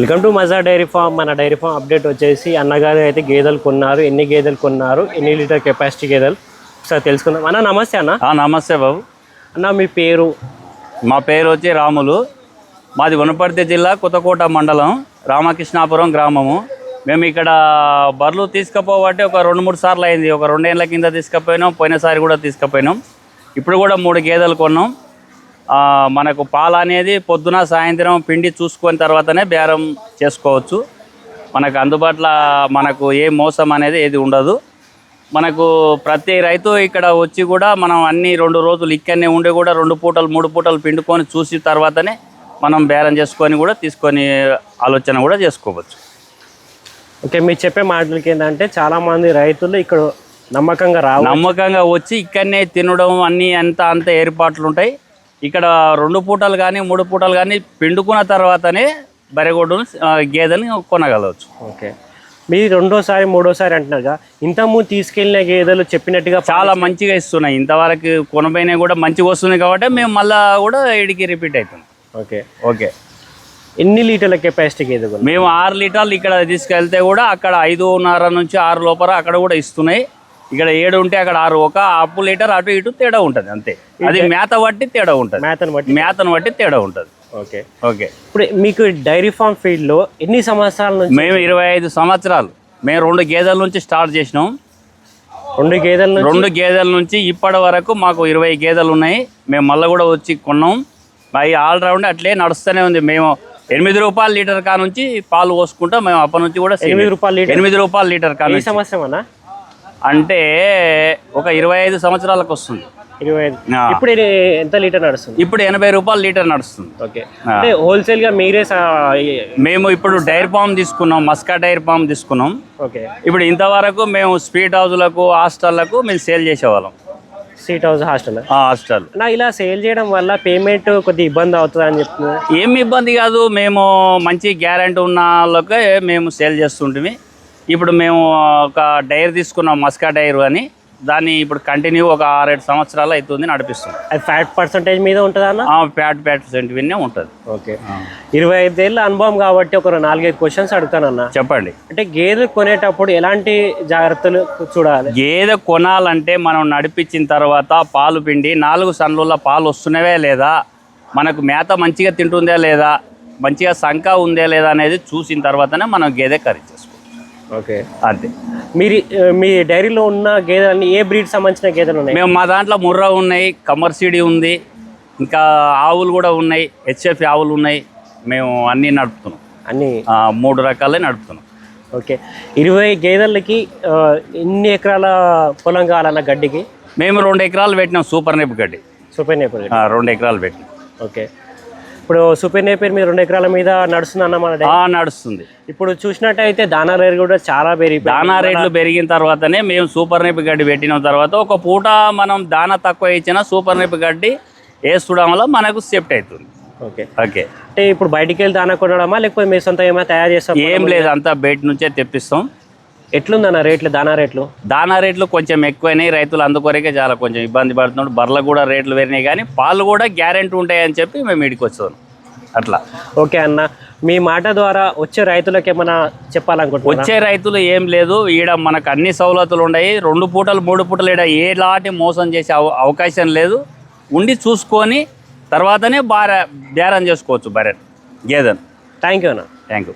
Welcome to Maja dairy farm. మన dairy farm update వచ్చేసి అన్నగారు అయితే గేదెలు కొన్నారు. ఎన్ని గేదెలు కొన్నారు? ఎన్ని లీటర్ కెపాసిటీ గేదెలు? ఒకసారి తెలుసుకుందాం. అన్న నమస్తే అన్న. ఆ, నమస్తే బాబు. అన్న మీ పేరు? మా పేరు వచ్చి రాములు. మాది వనపర్తి జిల్లా కొత్తకోట మండలం రామకృష్ణాపురం గ్రామము. మేము ఇక్కడ బర్రెలు తీసుకుపోబట్టి ఒక రెండు మూడు సార్లు అయింది. ఒక రెండేళ్ళ కింద తీసుకుపోయినాం. పోయినసారి కూడా తీసుకుపోయినాం. ఇప్పుడు కూడా మూడు గేదెలు కొన్నాం. మనకు పాలు అనేది పొద్దున సాయంత్రం పిండి చూసుకొని తర్వాతనే బేరం చేసుకోవచ్చు. మనకు అందుబాటులో మనకు ఏ మోసం అనేది ఏది ఉండదు. మనకు ప్రతి రైతు ఇక్కడ వచ్చి కూడా మనం అన్ని రెండు రోజులు ఇక్కడనే ఉండి కూడా రెండు పూటలు మూడు పూటలు పిండుకొని చూసి తర్వాతనే మనం బేరం చేసుకొని కూడా తీసుకొని ఆలోచన కూడా చేసుకోవచ్చు. ఓకే మీరు చెప్పే మాటలకి ఏంటంటే చాలా మంది రైతులు ఇక్కడ నమ్మకంగా రావు నమ్మకంగా వచ్చి ఇక్కడనే తినడం అన్ని అంత అంత ఏర్పాట్లు ఉంటాయి. ఇక్కడ రెండు పూటలు కానీ మూడు పూటలు కానీ పిండుకున్న తర్వాతనే బరెగొడ్డును గేదెని కొనగలవచ్చు. ఓకే. మీరు రెండోసారి మూడోసారి అంటున్నారుగా ఇంతకుముందు తీసుకెళ్ళిన గేదెలు చెప్పినట్టుగా చాలా మంచిగా ఇస్తున్నాయి. ఇంతవరకు కొనబోయినాయి కూడా మంచిగా వస్తుంది కాబట్టి మేము మళ్ళా కూడా ఇడికి రిపీట్ అవుతుంది ఓకే. ఓకే. ఎన్ని లీటర్ల కెపాసిటీ గేదె? మేము ఆరు లీటర్లు ఇక్కడ తీసుకెళ్తే కూడా అక్కడ ఐదున్నర నుంచి ఆరు లోపల అక్కడ కూడా ఇస్తున్నాయి. ఇక్కడ ఏడు ఉంటే అక్కడ ఆరు ఒక అప్పు లీటర్ అటు ఇటు తేడా ఉంటుంది అంతే. అది మేత బట్టి తేడా ఉంటుంది. మేతను బట్టి మేతను బట్టి తేడా ఉంటుంది. ఓకే. ఓకే. ఇప్పుడు మీకు డైరీ ఫామ్ ఫీల్డ్లో ఎన్ని సంవత్సరాల నుంచి మేము ఇరవై ఐదు సంవత్సరాలు మేము రెండు గేదెల నుంచి స్టార్ట్ చేసినాం. రెండు గేదెల నుంచి? రెండు గేదెల నుంచి ఇప్పటి వరకు మాకు ఇరవై గేదెలు ఉన్నాయి. మేము మళ్ళీ కూడా వచ్చి కొన్నాం. అవి ఆల్రౌండ్ అట్లే నడుస్తూనే ఉంది. మేము ఎనిమిది రూపాయల లీటర్ కా నుంచి పాలు పోసుకుంటాం. మేము అప్పటి నుంచి కూడా ఎనిమిది రూపాయల లీటర్? ఎనిమిది రూపాయల లీటర్ కా ఈ నుంచి. సంవత్సరం అన్న అంటే ఒక ఇరవై ఐదు సంవత్సరాలకు వస్తుంది. ఇరవై ఐదు. ఇప్పుడు ఇది ఎంత లీటర్ నడుస్తుంది? ఇప్పుడు ఎనభై రూపాయలు లీటర్ నడుస్తుంది. ఓకే. అంటే హోల్సేల్గా మీరే మేము ఇప్పుడు డైర్ పామ్ తీసుకున్నాం మస్కా డైర్ పామ్ తీసుకున్నాం. ఓకే. ఇప్పుడు ఇంతవరకు మేము స్వీట్ హౌస్లకు హాస్టళ్ళకు మేము సేల్ చేసేవాళ్ళం. Seat house hostel? హాస్టల్. నా ఇలా సేల్ చేయడం వల్ల పేమెంట్ కొద్దిగా ఇబ్బంది అవుతుంది అని చెప్తున్నా. ఏం ఇబ్బంది కాదు మేము మంచి గ్యారంటీ ఉన్న వాళ్ళకే మేము సేల్ చేస్తుంటిమి. ఇప్పుడు మేము ఒక డైర్ తీసుకున్నాం మస్కా డైర్ అని. దాన్ని ఇప్పుడు కంటిన్యూ ఒక ఆరేడు సంవత్సరాలు అవుతుంది నడిపిస్తున్నాం. అది ఫ్యాట్ పర్సంటేజ్ మీద ఉంటుంది ప్యాట్ ప్యాట్ సెంటివిన్నే ఉంటుంది. ఓకే. ఇరవై ఐదేళ్ళ అనుభవం కాబట్టి ఒక నాలుగైదు క్వశ్చన్స్ అడుగుతానన్న. చెప్పండి. అంటే గేదెలు కొనేటప్పుడు ఎలాంటి జాగ్రత్తలు చూడాలి? గేదె కొనాలంటే మనం నడిపించిన తర్వాత పాలు పిండి నాలుగు సన్నుల పాలు వస్తున్నావే లేదా? మనకు మేత మంచిగా తింటుందా లేదా? మంచిగా సంక ఉందా లేదా అనేది చూసిన తర్వాతనే మనం గేదె ఖరీదు ఓకే. అంతే మీరు మీ డైరీలో ఉన్న గేదెలన్నీ ఏ బ్రీడ్ సంబంధించిన గేదెలు ఉన్నాయి? మేము మా దాంట్లో ముర్రా ఉన్నాయి కమర్సిడి ఉంది ఇంకా ఆవులు కూడా ఉన్నాయి హెచ్ఎఫ్ ఆవులు ఉన్నాయి. మేము అన్నీ నడుపుతున్నాం. అన్ని? మూడు రకాలే నడుపుతున్నాం. ఓకే. ఇరవై గేదెలకి ఎన్ని ఎకరాల పొలం కావాలన్న గడ్డికి? మేము రెండు ఎకరాలు పెట్టినాం సూపర్ నెప్ గడ్డి. సూపర్ నేపర్ ఆ, రెండు ఎకరాలు పెట్టినాం. ఓకే. ఇప్పుడు సూపర్ నేపర్ మీద రెండు ఎకరాల మీద నడుస్తుందన్న మన డైరీ. ఆ, నడుస్తుంది. ఇప్పుడు చూసినట్టయితే దానా రేట్ కూడా చాలా పెరిగిపోయింది దానా రేట్లు పెరిగిన తర్వాతనే మేము సూపర్ నెప్ గడ్డి పెట్టిన తర్వాత ఒక పూట మనం దానా తక్కువ ఇచ్చిన సూపర్ నెప్ గడ్డి వేస్తుండడం వల్ల మనకు సేఫ్టీ అవుతుంది. ఓకే. ఓకే. అంటే ఇప్పుడు బయటికి వెళ్ళి దానా కొనడమా లేకపోతే మీ సొంత ఏమైనా తయారు చేస్తాం ఏం లేదు అంతా బయట నుంచే తెప్పిస్తాం. ఎట్లుందన్న రేట్లు దానా రేట్లు? దానా రేట్లు కొంచెం ఎక్కువైనాయి. రైతులు అందుకొరకే చాలా కొంచెం ఇబ్బంది పడుతున్నాడు బర్రెలకు కూడా రేట్లు పెరిగినాయి కానీ పాలు కూడా గ్యారెంటీ ఉంటాయని చెప్పి మేము ఇడికి వచ్చాం. అట్లా. ఓకే అన్న. మీ మాట ద్వారా వచ్చే రైతులకు ఏమైనా చెప్పాలనుకుంటున్నా వచ్చే రైతులు ఏం లేదు. ఈడ మనకు అన్ని సౌలతులు ఉన్నాయి. రెండు పూటలు మూడు పూటలు ఈడ ఏలాంటి మోసం చేసే అవ- అవకాశం లేదు. ఉండి చూసుకొని తర్వాతనే బార బేరం చేసుకోవచ్చు బర్రె గేదెను. థ్యాంక్ యూ అన్న. Thank you